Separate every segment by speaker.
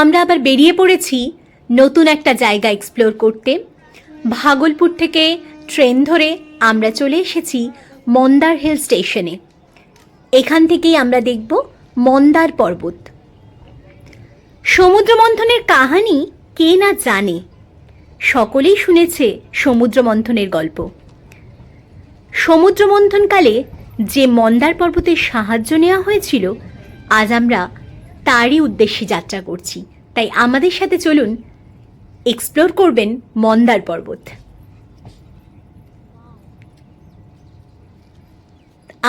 Speaker 1: আমরা আবার বেরিয়ে পড়েছি নতুন একটা জায়গা এক্সপ্লোর করতে। ভাগলপুর থেকে ট্রেন ধরে আমরা চলে এসেছি মন্দার হিল স্টেশনে এখান থেকেই আমরা দেখব মন্দার পর্বত। সমুদ্র মন্থনের কাহানি কে না জানে? সকলেই শুনেছে সমুদ্র মন্থনের গল্প। সমুদ্র মন্থনকালে যে মন্দার পর্বতের সাহায্য নেওয়া হয়েছিল, আজ আমরা তারই উদ্দেশ্যে যাত্রা করছি। তাই আমাদের সাথে চলুন এক্সপ্লোর করবেন মন্দার পর্বত।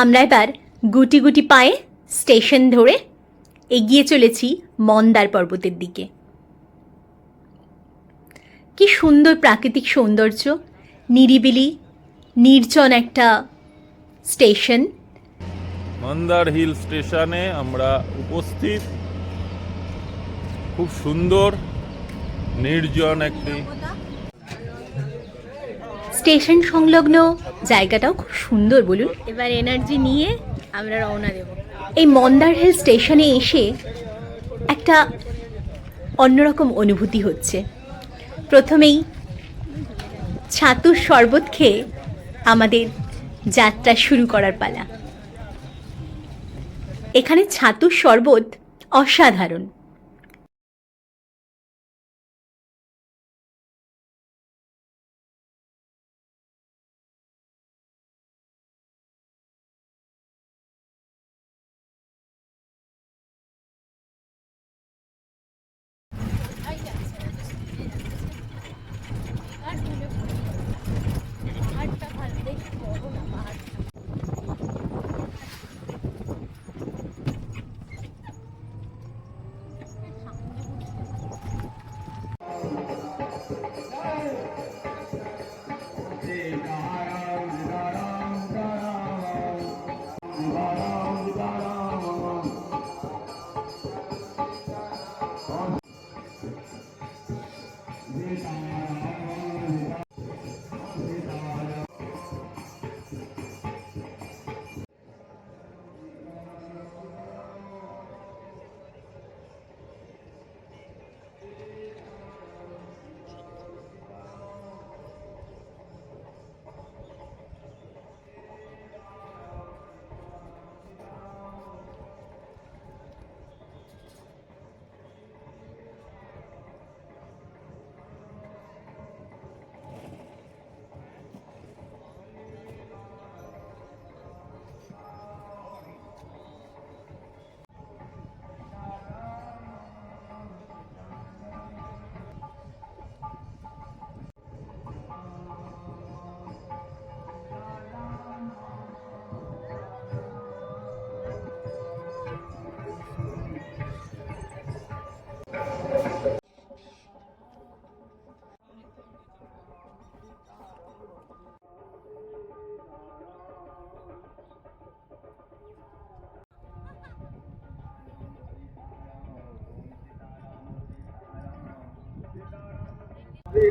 Speaker 1: আমরা এবার গুটি গুটি পায়ে স্টেশন ধরে এগিয়ে চলেছি মন্দার পর্বতের দিকে। কি সুন্দর প্রাকৃতিক সৌন্দর্য, নিরিবিলি, নির্জন একটা স্টেশন।
Speaker 2: মন্দার হিল স্টেশনে আমরা উপস্থিত। খুব সুন্দর নির্জন একটি
Speaker 1: স্টেশন সংলগ্ন জায়গাটাও খুব সুন্দর বলুন। এবার এনার্জি নিয়ে আমরা রওনা দেব। এই মন্দার হিল স্টেশনে এসে একটা অন্যরকম অনুভূতি হচ্ছে। প্রথমেই ছাতুর শরবত খেয়ে আমাদের যাত্রা শুরু করার পালা। এখানে ছাতুর শরবত অসাধারণ।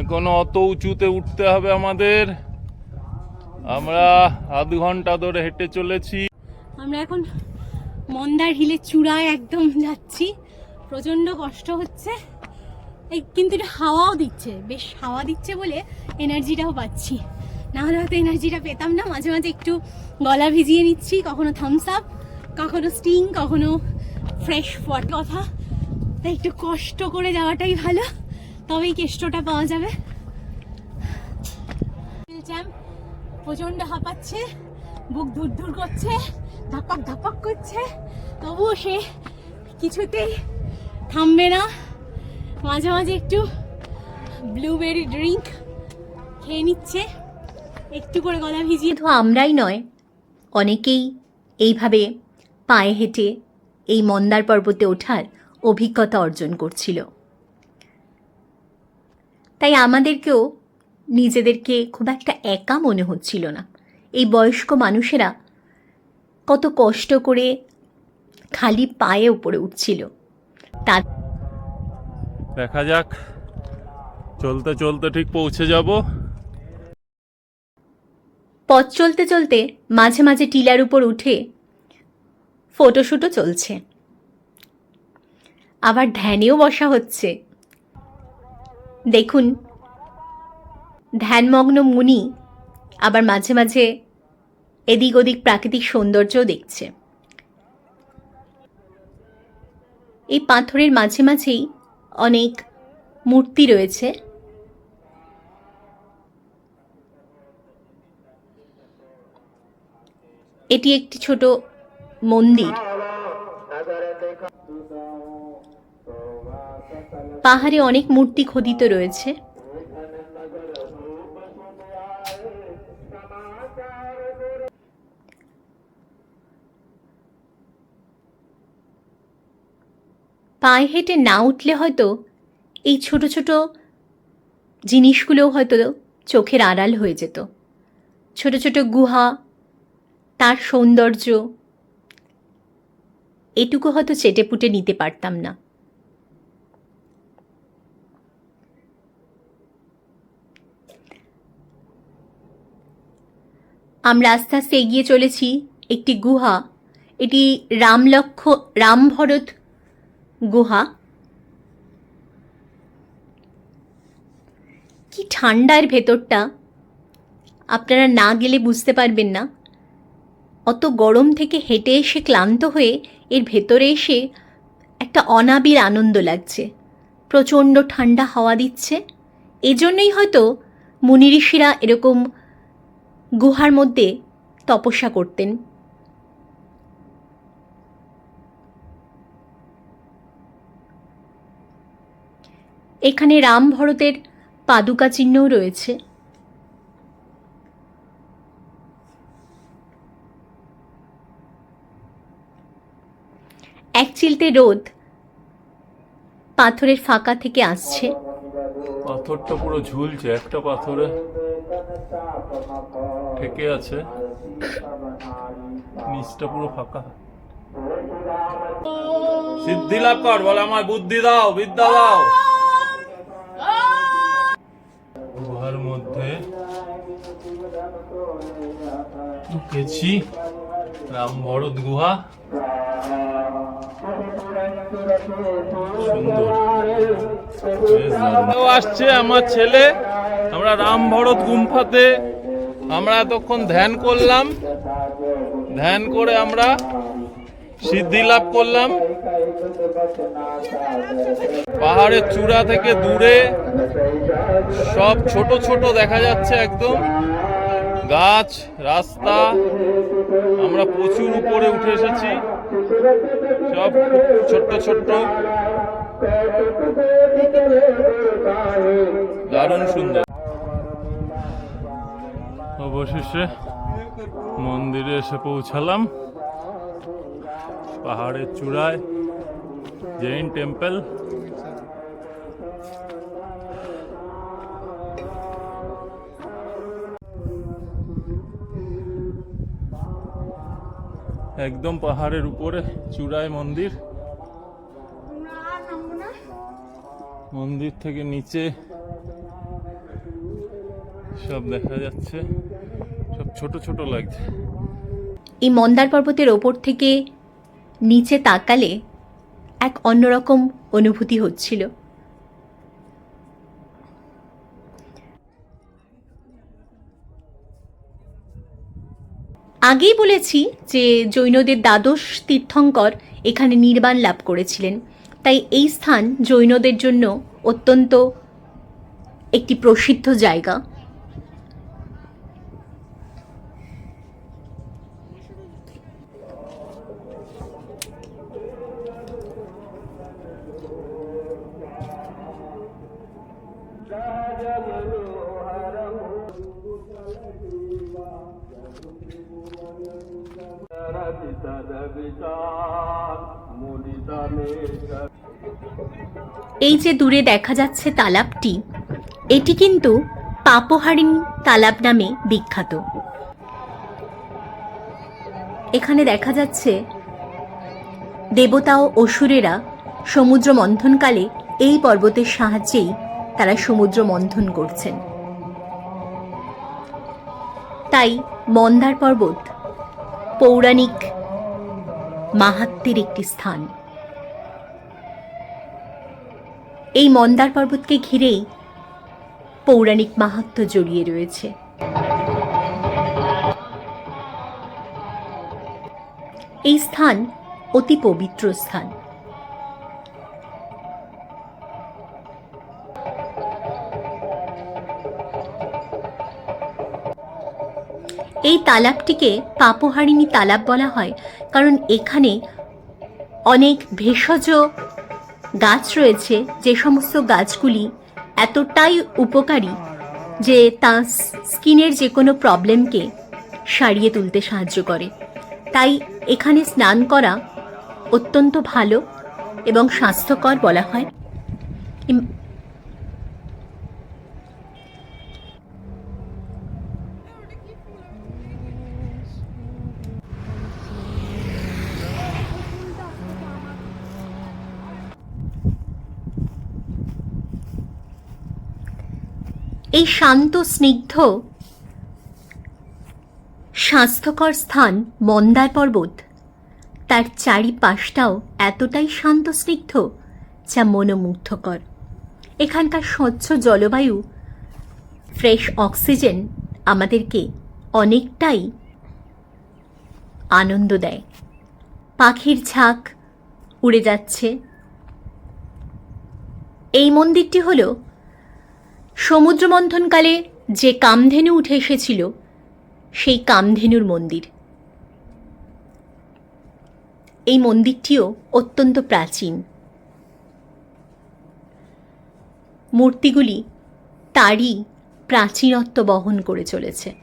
Speaker 2: এখন অত উঁচুতে উঠতে হবে আমাদের। আমরা আধ ঘণ্টা ধরে হেঁটে চলেছি।
Speaker 3: আমরা এখন মন্দার হিলের চূড়ায় একদম যাচ্ছি। প্রচণ্ড কষ্ট হচ্ছে। এই কিন্তু এটা হাওয়াও দিচ্ছে, বেশ হাওয়া দিচ্ছে বলে এনার্জিটাও পাচ্ছি। না হলে হয়তো এনার্জিটা পেতাম না, মাঝে মাঝে একটু গলা ভিজিয়ে নিচ্ছি, কখনো থামস আপ কখনো স্টিং কখনো ফ্রেশ ওয়াট কথা। তাই একটু কষ্ট করে যাওয়াটাই ভালো। তবেই কেষ্টটা পাওয়া যাবে? জ্যাম, প্রচণ্ড হাঁপাচ্ছে, বুক ধুর ধুর করছে, ধাপাক ধাপাক করছে, তবুও সে কিছুতেই থামবে না। মাঝে মাঝে একটু ব্লুবেরি ড্রিঙ্ক খেয়ে নিচ্ছে, একটু করে গলা ভিজিয়ে।
Speaker 1: তো আমরাই নয়, অনেকেই এইভাবে পায়ে হেঁটে এই মন্দার পর্বতে ওঠার অভিজ্ঞতা অর্জন করছিল। তাই আমাদেরকেও নিজেদেরকে খুব একটা একা মনে হচ্ছিল না। এই বয়স্ক মানুষেরা কত কষ্ট করে খালি পায়ে উপরে উঠছিল। তা
Speaker 2: দেখা যাক চলতে চলতে ঠিক পৌঁছে যাব।
Speaker 1: পথ চলতে চলতে মাঝে মাঝে টিলার উপর উঠে ফটোশ্যুটও চলছে। আবার ধ্যানেও বসা হচ্ছে। দেখুন। ধ্যানমগ্ন মুনি আবার মাঝে মাঝে এদিক ওদিক প্রাকৃতিক সৌন্দর্যও দেখছে। এই পাথরের মাঝে মাঝেই অনেক মূর্তি রয়েছে। এটি একটি ছোট মন্দির। পাহাড়ে অনেক মূর্তি খোদিত রয়েছে। পায়ে হেঁটে না উঠলে হয়তো এই ছোট ছোট জিনিসগুলোও হয়তো চোখের আড়াল হয়ে যেত। ছোট ছোট গুহা, তার সৌন্দর্য, এটুকু হয়তো চেটেপুটে নিতে পারতাম না। আমরা আস্তে আস্তে এগিয়ে চলেছি একটি গুহা। এটি রামলক্ষ, রামভরত গুহা। কি ঠান্ডার ভেতরটা। আপনারা না গেলে বুঝতে পারবেন না। অত গরম থেকে হেঁটে এসে ক্লান্ত হয়ে এর ভেতরে এসে একটা অনাবিল আনন্দ লাগছে। প্রচণ্ড ঠান্ডা হাওয়া দিচ্ছে। এজন্যই হয়তো মুনি ঋষিরা এরকম গুহার মধ্যে তপস্যা করতেন। এখানে রাম ভরতের পাদুকা চিহ্নও রয়েছে। এক চিলতে রোদ পাথরের ফাঁকা থেকে আসছে।
Speaker 2: পাথরটা পুরো ঝুলছে, একটা পাথরে। ঠেকে আছে। নিচটা পুরো ফাঁকা। সিদ্ধি লাভ কর, বলে আমার বুদ্ধি দাও, বিদ্যা দাও। গুহার মধ্যে ঢুকেছি, রাম ভরত গুহা। সুন্দর। আসছে আমার ছেলে। আমরা রাম ভরত গুম্ফাতে, আমরা এতক্ষণ ধ্যান করলাম। ধ্যান করে আমরা সিদ্ধি লাভ করলাম। পাহাড়ের চূড়া থেকে দূরে সব ছোট ছোট দেখা যাচ্ছে একদম। গাছ, রাস্তা, আমরা প্রচুর উপরে উঠে এসেছি। সব ছোট্ট ছোট্ট। দারুণ সুন্দর। অবশেষে মন্দিরে এসে পৌঁছালাম। পাহাড়ের চূড়ায় জৈন টেম্পল। একদম পাহাড়ের উপরে চূড়ায় মন্দির। মন্দির থেকে নিচে সব দেখা যাচ্ছে। সব ছোট ছোট লাগছে।
Speaker 1: এই মন্দার পর্বতের ওপর থেকে নিচে তাকালে এক অন্যরকম অনুভূতি হচ্ছিল। আগেই বলেছি যে জৈনদের দ্বাদশ তীর্থঙ্কর এখানে নির্বাণ লাভ করেছিলেন। তাই এই স্থান জৈনদের জন্য অত্যন্ত একটি প্রসিদ্ধ জায়গা। এই যে দূরে দেখা যাচ্ছে তালাবটি এটি কিন্তু পাপহারিণী তালাব নামে বিখ্যাত। এখানে দেখা যাচ্ছে দেবতা ও অসুরেরা সমুদ্র মন্থনকালে এই পর্বতের সাহায্যেই তারা সমুদ্র মন্থন করছেন। তাই মন্দার পর্বত পৌরাণিক মাহাত্মের একটি স্থান। এই মন্দার পর্বতকে ঘিরেই পৌরাণিক মাহাত্ম জড়িয়ে রয়েছে। এই স্থান অতি পবিত্র স্থান। এই তালাবটিকে পাপহারিণী তালাব বলা হয়, কারণ এখানে অনেক ভেষজ গাছ রয়েছে, যে সমস্ত গাছগুলি এতটাই উপকারী যে তা স্কিনের যে কোনো প্রবলেমকে সারিয়ে তুলতে সাহায্য করে। তাই এখানে স্নান করা অত্যন্ত ভালো এবং স্বাস্থ্যকর বলা হয়। এই শান্ত, স্নিগ্ধ, স্বাস্থ্যকর স্থান মন্দার পর্বত। তার চারিপাশটাও এতটাই শান্ত, স্নিগ্ধ, যা মনোমুগ্ধকর। এখানকার স্বচ্ছ জলবায়ু, ফ্রেশ অক্সিজেন আমাদেরকে অনেকটাই আনন্দ দেয়। পাখির ঝাঁক উড়ে যাচ্ছে। এই মন্দিরটি হলো সমুদ্র মন্থনকালে যে কামধেনু উঠে এসেছিল, সেই কামধেনুর মন্দির। এই মন্দিরটিও অত্যন্ত প্রাচীন। মূর্তিগুলি তারই প্রাচীনত্ব বহন করে চলেছে।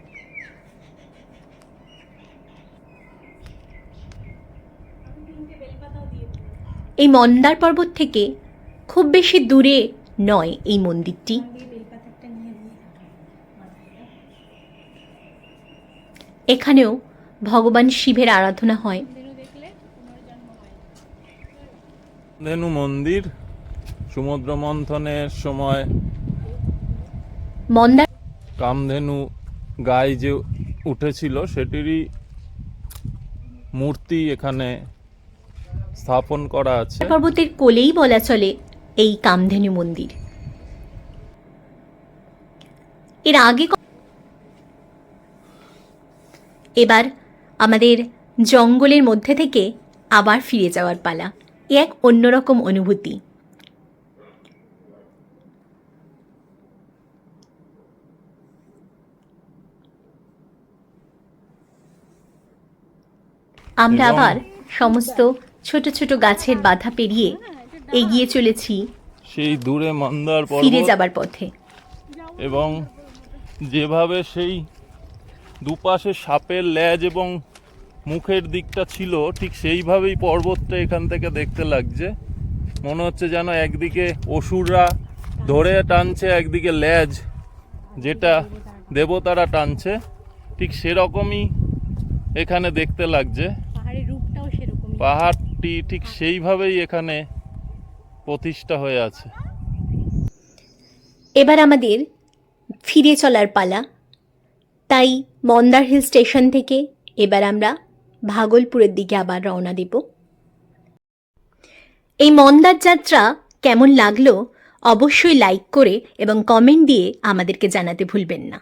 Speaker 1: এই মন্দার পর্বত থেকে খুব বেশি দূরে নয় এই মন্দিরটি। এখানেও ভগবান শিবের আরাধনা হয়।
Speaker 2: ধেনু মন্দির সমুদ্র মন্থনের সময়
Speaker 1: মন্দার
Speaker 2: কামধেনু গায়ে যে উঠেছিল সেটিরই মূর্তি এখানে স্থাপন করা আছে।
Speaker 1: পর্বতের কোলেই বলা চলে এই কামধেনু মন্দির। এর আগে এবার আমাদের জঙ্গলের মধ্যে থেকে আবার ফিরে যাওয়ার পালা। এ এক অন্যরকম অনুভূতি। আমরা আবার সমস্ত ছোট ছোট গাছের বাধা পেরিয়ে এগিয়ে চলেছি
Speaker 2: সেই দূরে মন্দার
Speaker 1: ফিরে যাবার পথে।
Speaker 2: এবং যেভাবে সেই দুপাশে সাপের ল্যাজ এবং মুখের দিকটা ছিল ঠিক সেইভাবেই পর্বতটা এখান থেকে দেখতে লাগছে। মনে হচ্ছে যেন একদিকে অসুররা ধরে টানছে একদিকে ল্যাজ যেটা দেবতারা টানছে। ঠিক সেরকমই এখানে দেখতে লাগছে। পাহাড়টি ঠিক সেইভাবেই এখানে প্রতিষ্ঠা হয়ে আছে।
Speaker 1: এবার আমাদের ফিরে চলার পালা। তাই মন্দার হিল স্টেশন থেকে এবার আমরা ভাগলপুরের দিকে আবার রওনা দেব। এই মন্দার যাত্রা কেমন লাগল অবশ্যই লাইক করে এবং কমেন্ট দিয়ে আমাদেরকে জানাতে ভুলবেন না।